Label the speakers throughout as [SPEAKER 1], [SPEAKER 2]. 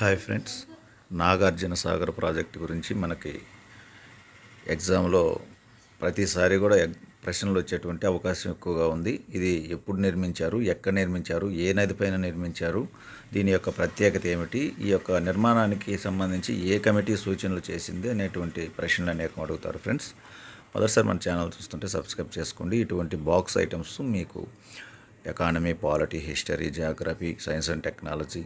[SPEAKER 1] Hi friends. Nagarjuna Sagar project గురించి మనకి ఎగ్జామ్లో ప్రతిసారి కూడా ఎగ్- ప్రశ్నలు వచ్చేటువంటి అవకాశం ఎక్కువగా ఉంది. ఇది ఎప్పుడు నిర్మించారు ఎక్కడ నిర్మించారు ఏ నది పైన నిర్మించారు దీని యొక్క ప్రత్యేకత ఏమిటి ఈ యొక్క నిర్మాణానికి సంబంధించి ఏ కమిటీ సూచనలు చేసింది అనేటువంటి ప్రశ్నలు అనేకం అడుగుతారు ఫ్రెండ్స్. మొదటిసారి మన ఛానల్ చూస్తుంటే సబ్స్క్రైబ్ చేసుకోండి. ఇటువంటి బాక్స్ ఐటమ్స్ మీకు economy polity history geography science and technology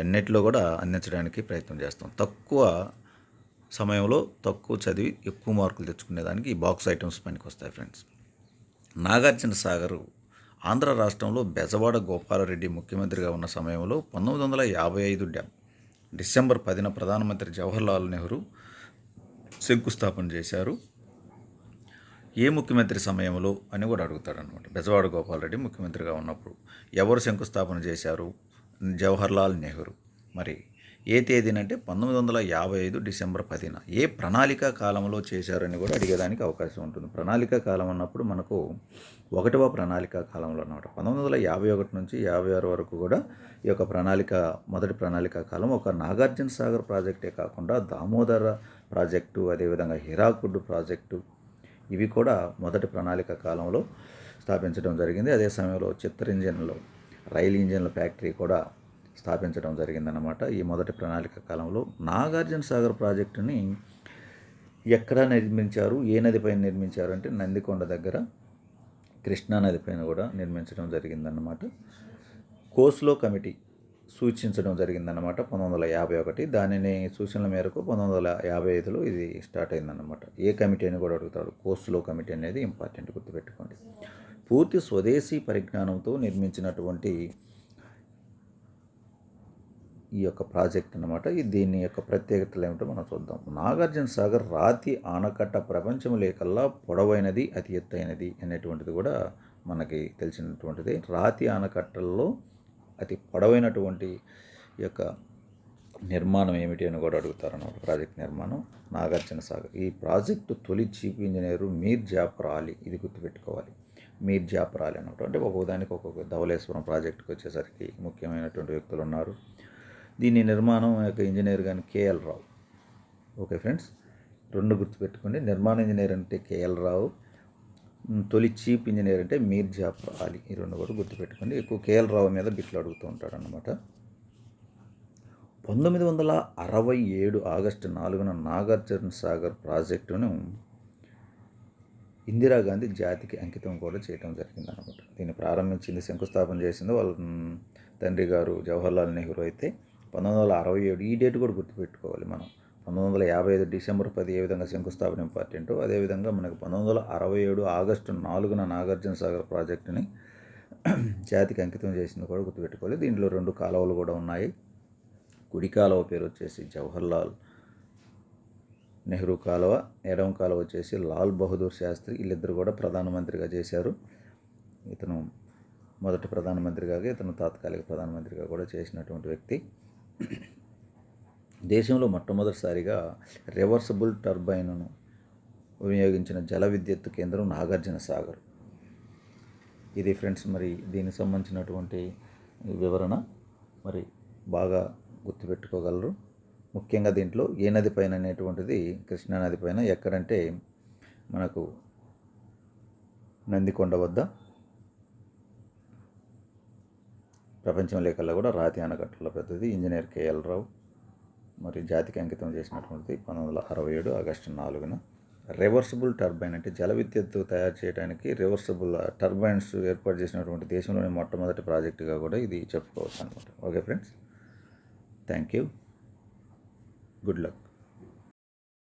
[SPEAKER 1] అన్నిటిలో కూడా అందించడానికి ప్రయత్నం చేస్తాం. తక్కువ సమయంలో తక్కువ చదివి ఎక్కువ మార్కులు తెచ్చుకునేదానికి ఈ బాక్స్ ఐటమ్స్ పనికి వస్తాయి ఫ్రెండ్స్. నాగార్జున సాగర్ ఆంధ్ర రాష్ట్రంలో బెజవాడ గోపాలరెడ్డి ముఖ్యమంత్రిగా ఉన్న సమయంలో పంతొమ్మిది వందల యాభై ఐదు డెబ్ డిసెంబర్ పదిన ప్రధానమంత్రి జవహర్లాల్ నెహ్రూ శంకుస్థాపన చేశారు. ఏ ముఖ్యమంత్రి సమయంలో అని కూడా అడుగుతాడనమాట బెజవాడ గోపాలరెడ్డి ముఖ్యమంత్రిగా ఉన్నప్పుడు ఎవరు శంకుస్థాపన చేశారు? జవహర్లాల్ నెహ్రూ. మరి ఏ తేదీనంటే పంతొమ్మిది వందల యాభై ఐదు డిసెంబర్ పదిన ఏ ప్రణాళిక కాలంలో చేశారని కూడా అడిగేదానికి అవకాశం ఉంటుంది. ప్రణాళిక కాలం అన్నప్పుడు మనకు ఒకటవ ప్రణాళిక కాలంలో అన్నమాట. పంతొమ్మిది వందల యాభై ఒకటి నుంచి యాభై ఆరు వరకు కూడా ఈ యొక్క ప్రణాళిక మొదటి ప్రణాళిక కాలం ఒక నాగార్జున సాగర్ ప్రాజెక్టే కాకుండా దామోదర ప్రాజెక్టు అదేవిధంగా హిరాకుడ్ ప్రాజెక్టు ఇవి కూడా మొదటి ప్రణాళిక కాలంలో స్థాపించడం జరిగింది. అదే సమయంలో చిత్తర్ రైలు ఇంజన్ల ఫ్యాక్టరీ కూడా స్థాపించడం జరిగిందనమాట ఈ మొదటి ప్రణాళిక కాలంలో నాగార్జున సాగర్ ప్రాజెక్టుని ఎక్కడ నిర్మించారు ఏ నదిపైన నిర్మించారు అంటే నందికొండ దగ్గర కృష్ణా నదిపైన కూడా నిర్మించడం జరిగిందన్నమాట. కోస్లో కమిటీ సూచించడం జరిగిందన్నమాట పంతొమ్మిది వందల యాభై ఒకటి. దానిని సూచనల మేరకు పంతొమ్మిది వందల యాభై ఐదులో ఇది స్టార్ట్ అయిందన్నమాట. ఏ కమిటీ అని కూడా అడుగుతాడు కోస్లో కమిటీ అనేది ఇంపార్టెంట్ గుర్తుపెట్టుకోండి. పూర్తి స్వదేశీ పరిజ్ఞానంతో నిర్మించినటువంటి ఈ యొక్క ప్రాజెక్ట్ అన్నమాట. ఈ దీని యొక్క ప్రత్యేకతలు ఏమిటో మనం చూద్దాం. నాగార్జున సాగర్ రాతి ఆనకట్ట ప్రపంచం లేకల్లా పొడవైనది అతి ఎత్తైనది అనేటువంటిది కూడా మనకి తెలిసినటువంటిది. రాతి ఆనకట్టల్లో అతి పొడవైనటువంటి యొక్క నిర్మాణం ఏమిటి అని కూడా అడుగుతారన్నమాట ప్రాజెక్ట్ నిర్మాణం నాగార్జున సాగర్. ఈ ప్రాజెక్టు తొలి చీఫ్ ఇంజనీరు మీర్ జాఫర్ అలీ. ఇది గుర్తుపెట్టుకోవాలి. మీర్ జాఫర్ అలీ అన్నమాట. అంటే ఒక్కొక్కదానికి ఒక్కొక్క ధవలేశ్వరం ప్రాజెక్టుకి వచ్చేసరికి ముఖ్యమైనటువంటి వ్యక్తులు ఉన్నారు. దీని నిర్మాణం యొక్క ఇంజనీర్ కానీ కేఎల్ రావు. ఓకే ఫ్రెండ్స్ రెండు గుర్తుపెట్టుకోండి. నిర్మాణ ఇంజనీర్ అంటే కేఎల్ రావు. తొలి చీఫ్ ఇంజనీర్ అంటే మీర్ జాఫర్ అలీ. ఈ రెండు కూడా గుర్తుపెట్టుకోండి. ఎక్కువ కేఎల్ రావు మీద బిట్లు అడుగుతూ ఉంటాడు అనమాట పంతొమ్మిది వందల అరవై ఏడు ఆగస్టు నాలుగున నాగార్జున సాగర్ ప్రాజెక్టును ఇందిరాగాంధీ జాతికి అంకితం కూడా చేయడం జరిగిందనమాట దీన్ని ప్రారంభించింది శంకుస్థాపన చేసింది వాళ్ళ తండ్రి గారు జవహర్లాల్ నెహ్రూ అయితే. పంతొమ్మిది వందల అరవై ఏడు ఈ డేట్ కూడా గుర్తుపెట్టుకోవాలి మనం. పంతొమ్మిది వందల యాభై ఐదు డిసెంబర్ పది ఏ విధంగా శంకుస్థాపన ఇంపార్టెంటో అదేవిధంగా మనకు పంతొమ్మిది వందల అరవై ఏడు ఆగస్టు నాలుగున నాగార్జున సాగర్ ప్రాజెక్టుని జాతికి అంకితం చేసింది కూడా గుర్తుపెట్టుకోవాలి. దీంట్లో రెండు కాలువలు కూడా ఉన్నాయి. కుడి కాలువ పేరు వచ్చేసి జవహర్లాల్ నెహ్రూ కాలువ ఎడమ కాలువ వచ్చేసి లాల్ బహదూర్ శాస్త్రి వీళ్ళిద్దరు కూడా ప్రధానమంత్రిగా చేశారు. ఇతను మొదటి ప్రధానమంత్రిగా ఇతను తాత్కాలిక ప్రధానమంత్రిగా కూడా చేసినటువంటి వ్యక్తి. దేశంలో మొట్టమొదటిసారిగా రివర్సబుల్ టర్బైన్ను వినియోగించిన జల విద్యుత్ కేంద్రం నాగార్జున సాగర్. ఇది ఫ్రెండ్స్ మరి దీనికి సంబంధించినటువంటి వివరణ మరి బాగా గుర్తుపెట్టుకోగలరు. ముఖ్యంగా దీంట్లో ఏ నది పైన అనేటువంటిది కృష్ణా నది పైన ఎక్కడంటే మనకు నందికొండ వద్ద ప్రపంచంలో కల్లా కూడా రాతి ఆనకట్టలో పెద్దది. ఇంజనీర్ కేఎల్ రావు మరి జాతికి అంకితం చేసినటువంటిది పంతొమ్మిది వందల అరవై ఏడు ఆగస్టు నాలుగున. రివర్సిబుల్ టర్బైన్ అంటే జల విద్యుత్తు తయారు చేయడానికి రివర్సిబుల్ టర్బైన్స్ ఏర్పాటు చేసినటువంటి దేశంలోని మొట్టమొదటి ప్రాజెక్టుగా కూడా ఇది చెప్పుకోవచ్చు అనమాట okay friends thank you. Good luck.